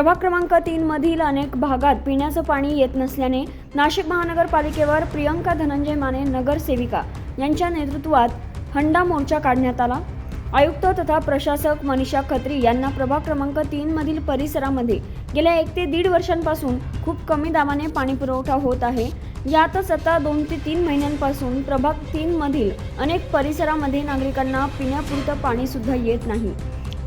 प्रभाग क्रमांक तीन मधील अनेक भागात पिण्याचं पाणी येत नसल्याने नाशिक महानगरपालिकेवर प्रियंका धनंजय माने नगरसेविका यांच्या नेतृत्वात हंडा मोर्चा काढण्यात आला. आयुक्त तथा प्रशासक मनीषा खत्री यांना प्रभाग क्रमांक तीन मधील परिसरामध्ये गेल्या एक ते दीड वर्षांपासून खूप कमी दाबाने पाणी पुरवठा होत आहे. यातच आता दोन ते तीन महिन्यांपासून प्रभाग तीन मधील अनेक परिसरामध्ये नागरिकांना पिण्यापुरतं पाणी सुद्धा येत नाही.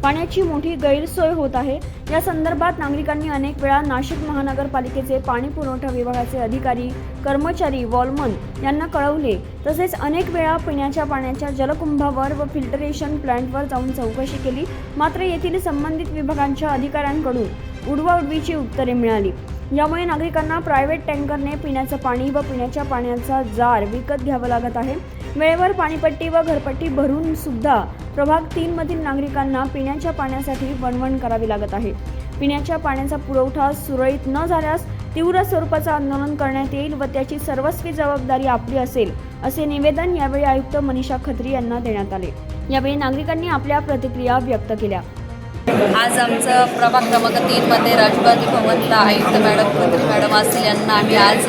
पाण्याची मोठी गैरसोय होत आहे. या संदर्भात नागरिकांनी अनेक वेळा नाशिक महानगरपालिकेचे पाणी पुरवठा विभागाचे अधिकारी कर्मचारी वॉलमन यांना कळवले. तसेच अनेक वेळा पिण्याच्या पाण्याच्या जलकुंभावर व फिल्टरेशन प्लांटवर जाऊन चौकशी केली. मात्र येथील संबंधित विभागांच्या अधिकाऱ्यांकडून उडवाउडवीची उत्तरे मिळाली. यामुळे नागरिकांना प्रायव्हेट टँकरने पिण्याचं पाणी व पिण्याच्या पाण्याचा जार विकत घ्यावं लागत आहे. वेळेवर पाणीपट्टी व घरपट्टी भरून सुद्धा प्रभाग तीन मधील नागरिकांना पिण्याच्या पाण्यासाठी वणवण करावी लागत आहे. पिण्याच्या पाण्याचा पुरवठा सुरळीत न झाल्यास तीव्र स्वरूपाचं आंदोलन करण्यात येईल व त्याची सर्वस्वी जबाबदारी आपली असेल असे निवेदन यावेळी आयुक्त मनीषा खत्री यांना देण्यात आले. यावेळी नागरिकांनी आपल्या प्रतिक्रिया व्यक्त केल्या. आज आमचं प्रभाग क्रमांक तीनमध्ये राजीव भवनला आयुक्त मॅडम खत्री मॅडम असतील यांना आम्ही आज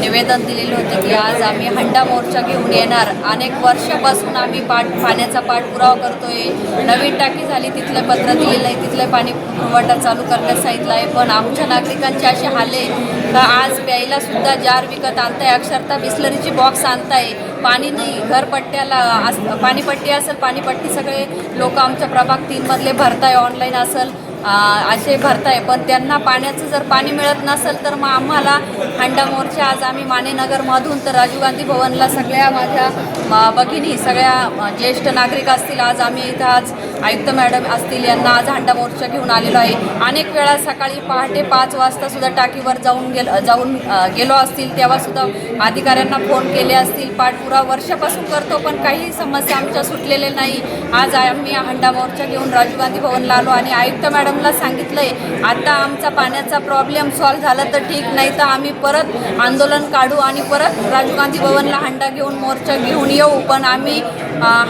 निवेदन दिलेलं होतं की आज आम्ही हंडा मोर्चा घेऊन येणार. अनेक वर्षापासून आम्ही पाठ पाण्याचा पाठपुरावा करतोय. नवीन टाकी झाली तिथलं पत्र दिलेलं आहे. तिथलं पाणी पुरवठा चालू करण्यास सांगितलं आहे. पण आमच्या नागरिकांचे असे हाले का? आज प्यायला सुद्धा जार विकत आणताय. अक्षरता बिस्लरीची बॉक्स आणताय. पाणी नाही घरपट्ट्याला अस पाणीपट्टी असेल पाणीपट्टी सगळे लोक आमच्या प्रभाग तीनमधले भरताय ऑनलाईन असेल असे भरताय. पण त्यांना पाण्याचं जर पाणी मिळत नसेल तर मग आम्हाला हंडा मोर्चा आज आम्ही मानेनगरमधून तर राजीव गांधी भवनला सगळ्या माझ्या भगिनी सगळ्या ज्येष्ठ नागरिक असतील. आज आम्ही इथं आज आयुक्त मॅडम असतील. यांना आज हंडा मोर्चा घेऊन आलेलो आहे. अनेक वेळा सकाळी पहाटे पाच वाजतासुद्धा टाकीवर जाऊन गेल जाऊन गेलो असतील. तेव्हासुद्धा अधिकाऱ्यांना फोन केले असतील. पाठपुरा वर्षापासून करतो पण काही समस्या आमच्या सुटलेल्या नाही. आज आम्ही हंडा मोर्चा घेऊन राजीव गांधी भवनला आलो आणि आयुक्त मॅडमला सांगितलं आहे आता आमचा पाण्याचा प्रॉब्लेम सॉल्व्ह झाला तर ठीक नाही तर आम्ही परत आंदोलन काढू आणि परत राजीव गांधी भवनला हंडा घेऊन मोर्चा घेऊन येऊ. पण आम्ही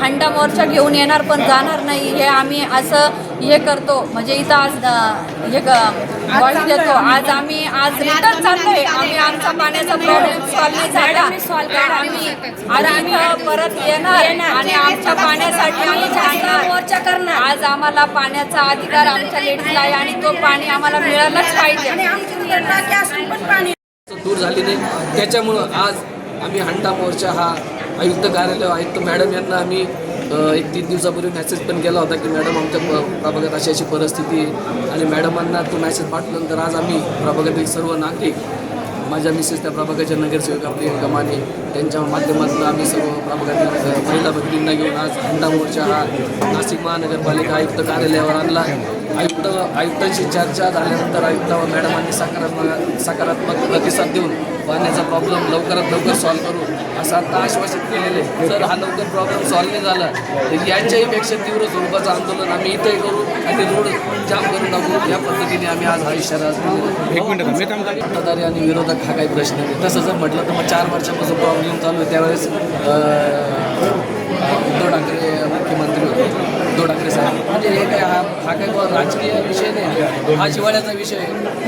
हंडा मोर्चा घेऊन येणार पण जाणार नाही. हे आम्ही असं हे करतो. म्हणजे इथं आज हे ग्वाही देतो. आज आम्ही आज रिटर्न चाललोय. आम्ही आमचा पाण्याचा प्रॉब्लेम सॉल्व्ह नाही झाला. तर आम्ही आज इथं परत येणार आणि आमच्या पाण्यासाठी आम्ही जाणार. मोर्चा करणार. आज आम्हाला पाण्याचा अधिकार आमच्या लेडीजला आहे आणि तो पाणी आम्हाला मिळालंच पाहिजे. दूर झाली नाही. त्याच्यामुळं आज आम्ही हंडा मोर्चा हा आयुक्त कार्यालय आयुक्त मॅडम यांना आम्ही एक तीन दिवसापूर्वी मेसेज पण केला होता की मॅडम आमच्या प- प्रभागात अशी अशी परिस्थिती आहे आणि मॅडमांना तो मेसेज पाठवल्यानंतर आज आम्ही प्रभागातील सर्व नागरिक माझ्या मिसेस त्या प्रभागाच्या नगरसेवक आपली गमाने त्यांच्या माध्यमातून आम्ही सर्व प्रभागातील महिला भगिनींना घेऊन आज हंडा मोर्चा हा नाशिक महानगरपालिका आयुक्त कार्यालयावर आणला. आयुक्त आयुक्तांशी चर्चा झाल्यानंतर आयुक्त व मॅडमांनी सकारात्मक सकारात्मक प्रतिसाद देऊन पाण्याचा प्रॉब्लेम लवकरात लवकर सॉल्व्ह करू असं आता आश्वासित केलेलं आहे. जर हा लवकर प्रॉब्लेम सॉल्व्ह नाही झाला तर याच्याही पेक्षा तीव्र स्वरूपाचं आंदोलन आम्ही इथंही करू आणि रोड जाम करून टाकू. या पद्धतीने आम्ही आज हा इशारा एक मिनिट थांब, मी थांबतो. सत्ताधारी आणि विरोधक हा काही प्रश्न नाही. तसं जर म्हटलं तर मग चार वर्षापासून प्रॉब्लेम चालू आहे. त्यावेळेस उद्धव ठाकरे मुख्यमंत्री होते. उद्धव ठाकरे साहेब. म्हणजे हे काय हा हा काही बुवा राजकीय विषय नाही. हा जिवाळ्याचा विषय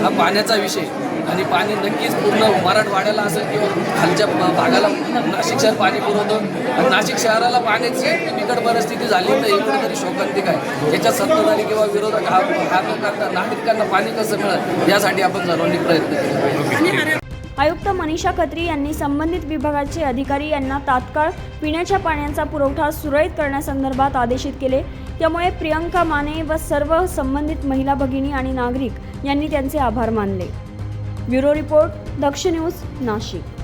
हा पाण्याचा विषय आणि पाणी नक्कीच पूर्ण मराठवाड्याला असेल किंवा खालच्या भागाला नाशिक शहर पाणी पुरवतं. आणि नाशिक शहराला पाण्याची बिकट परिस्थिती झाली तर हे तरी शोकांतिक आहे. याच्यात सत्ताधारी किंवा विरोधक हा हा लोकांना नागरिकांना पाणी कसं मिळेल यासाठी आपण सर्वांनी प्रयत्न केला पाहिजे. आयुक्त मनीषा खत्री यांनी संबंधित विभागाचे अधिकारी यांना तात्काळ पिण्याच्या पाण्याचा पुरवठा सुरळीत करण्यासंदर्भात आदेशित केले. त्यामुळे प्रियंका माने व सर्व संबंधित महिला भगिनी आणि नागरिक यांनी त्यांचे आभार मानले. Bureau report Daksh news Nashik.